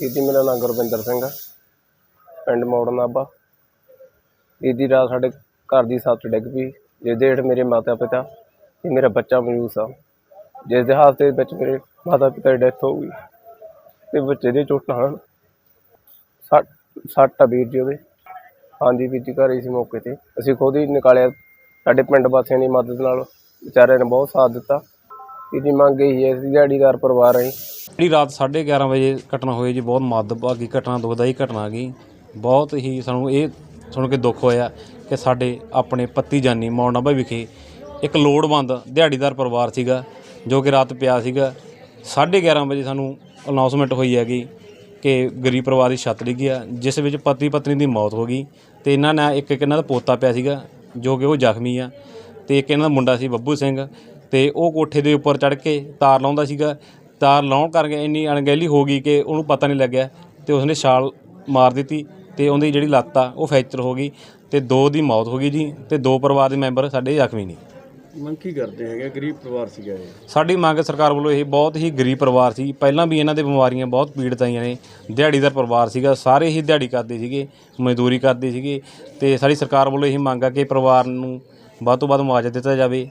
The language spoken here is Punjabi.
ਵੀਰ ਜੀ ਮੇਰਾ ਨਾਮ ਗੁਰਵਿੰਦਰ ਸਿੰਘ ਆ। ਪਿੰਡ ਮੋੜ ਨਾਭਾ। ਵੀਰ ਜੀ ਰਾਤ ਸਾਡੇ ਘਰ ਦੀ ਸੱਤ ਡਿੱਗ ਪਈ। ਜਿਸਦੇ ਹੇਠ ਮੇਰੇ ਮਾਤਾ ਪਿਤਾ ਤੇ ਮੇਰਾ ਬੱਚਾ ਮੌਜੂਦ ਸੀ ਜਿਸ ਦੇ ਹਾਦਸੇ ਵਿੱਚ ਮੇਰੇ ਮਾਤਾ ਪਿਤਾ ਦੀ ਡੈਥ ਹੋ ਗਈ। ਤੇ ਬੱਚੇ ਦੇ ਚੋਟਾਂ ਹਨ। ਸੱਟ ਸੱਟ ਆ ਵੀਰ ਜੀ ਉਹਦੇ। ਹਾਂਜੀ ਵੀਰ ਜੀ, ਘਰ ਹੀ ਸੀ ਮੌਕੇ ਤੇ। ਅਸੀਂ ਖੁਦ ਹੀ ਨਿਕਾਲਿਆ। ਸਾਡੇ ਪਿੰਡ ਵਾਸੀਆਂ ਦੀ ਮਦਦ ਨਾਲ ਵਿਚਾਰਿਆਂ ਨੇ ਬਹੁਤ ਸਾਥ ਦਿੱਤਾ। ਇਹਦੀ ਮੰਗ ਇਹੀ ਹੈ ਅਸੀਂ ਦਿਹਾੜੀਦਾਰ ਪਰਿਵਾਰ ਹੈ ਜਿਹੜੀ ਰਾਤ 11:30 ਵਜੇ ਘਟਨਾ ਹੋਈ ਜੀ, ਬਹੁਤ ਮੰਦਭਾਗੀ ਘਟਨਾ, ਦੁਖਦਾਈ ਘਟਨਾ ਗਈ ਬਹੁਤ ਹੀ ਸਾਨੂੰ ਇਹ ਸੁਣ ਕੇ ਦੁੱਖ ਹੋਇਆ ਕਿ ਸਾਡੇ ਆਪਣੇ ਪੱਤੀ ਜਾਨੀ ਮੌੜਨਾਭਾ ਵਿਖੇ ਇੱਕ ਲੋੜਵੰਦ ਦਿਹਾੜੀਦਾਰ ਪਰਿਵਾਰ ਸੀਗਾ, ਜੋ ਕਿ ਰਾਤ ਪਿਆ ਸੀਗਾ। 11:30 ਵਜੇ ਸਾਨੂੰ ਅਨਾਉਂਸਮੈਂਟ ਹੋਈ ਹੈਗੀ ਕਿ ਗਰੀਬ ਪਰਿਵਾਰ ਦੀ ਛੱਤ ਡਿੱਗੀ ਆ, ਜਿਸ ਵਿੱਚ ਪਤੀ ਪਤਨੀ ਦੀ ਮੌਤ ਹੋ ਗਈ ਤੇ ਇਹਨਾਂ ਨਾਲ ਇੱਕ ਇੱਕ ਇਹਨਾਂ ਦਾ ਪੋਤਾ ਪਿਆ ਸੀਗਾ, ਜੋ ਕਿ ਉਹ ਜ਼ਖਮੀ ਆ ਤੇ ਇੱਕ ਇਹਨਾਂ ਦਾ ਮੁੰਡਾ ਸੀ ਬੱਬੂ ਸਿੰਘ। ਤੇ ਉਹ ਕੋਠੇ ਦੇ ਉੱਪਰ ਚੜ੍ਹ ਕੇ ਤਾਰ ਲਾਉਂਦਾ ਸੀਗਾ। ਤਾਰ ਲਾਉਣ ਕਰਕੇ ਇੰਨੀ ਅਣਗਹਿਲੀ ਹੋ ਗਈ ਕਿ ਉਹਨੂੰ ਪਤਾ ਨਹੀਂ ਲੱਗਿਆ ਤੇ ਉਸਨੇ ਛਾਲ ਮਾਰ ਦਿੱਤੀ ਤੇ ਉਹਦੀ ਜਿਹੜੀ ਲੱਤ ਆ ਉਹ ਫ੍ਰੈਕਚਰ ਹੋ ਗਈ ਤੇ ਦੋ ਦੀ ਮੌਤ ਹੋ ਗਈ ਜੀ ਤੇ ਦੋ ਪਰਿਵਾਰ ਦੇ ਮੈਂਬਰ ਸਾਡੇ ਜ਼ਖਮੀ ਨੇ। ਮੰਗ ਕੀ ਕਰਦੇ ਹੈਗੇ? ਗਰੀਬ ਪਰਿਵਾਰ ਸੀਗਾ ਇਹ। ਸਾਡੀ ਮੰਗ ਸਰਕਾਰ ਵੱਲੋਂ ਇਹ ਬਹੁਤ ਹੀ ਗਰੀਬ ਪਰਿਵਾਰ ਸੀ। ਪਹਿਲਾਂ ਵੀ ਇਹਨਾਂ ਦੇ ਬਿਮਾਰੀਆਂ ਬਹੁਤ ਪੀੜਤ ਆਈਆਂ ਨੇ। ਦਿਹਾੜੀਦਾਰ ਪਰਿਵਾਰ ਸੀਗਾ ਸਾਰੇ ਹੀ ਦਿਹਾੜੀ ਕਰਦੇ ਸੀਗੇ ਮਜ਼ਦੂਰੀ ਕਰਦੇ ਸੀਗੇ ਤੇ ਸਾਡੀ ਸਰਕਾਰ ਵੱਲੋਂ ਇਹ ਮੰਗ ਆ ਕਿ ਪਰਿਵਾਰ ਨੂੰ ਵੱਧ ਤੋਂ ਵੱਧ ਮੁਆਵਜ਼ਾ ਦਿੱਤਾ ਜਾਵੇ।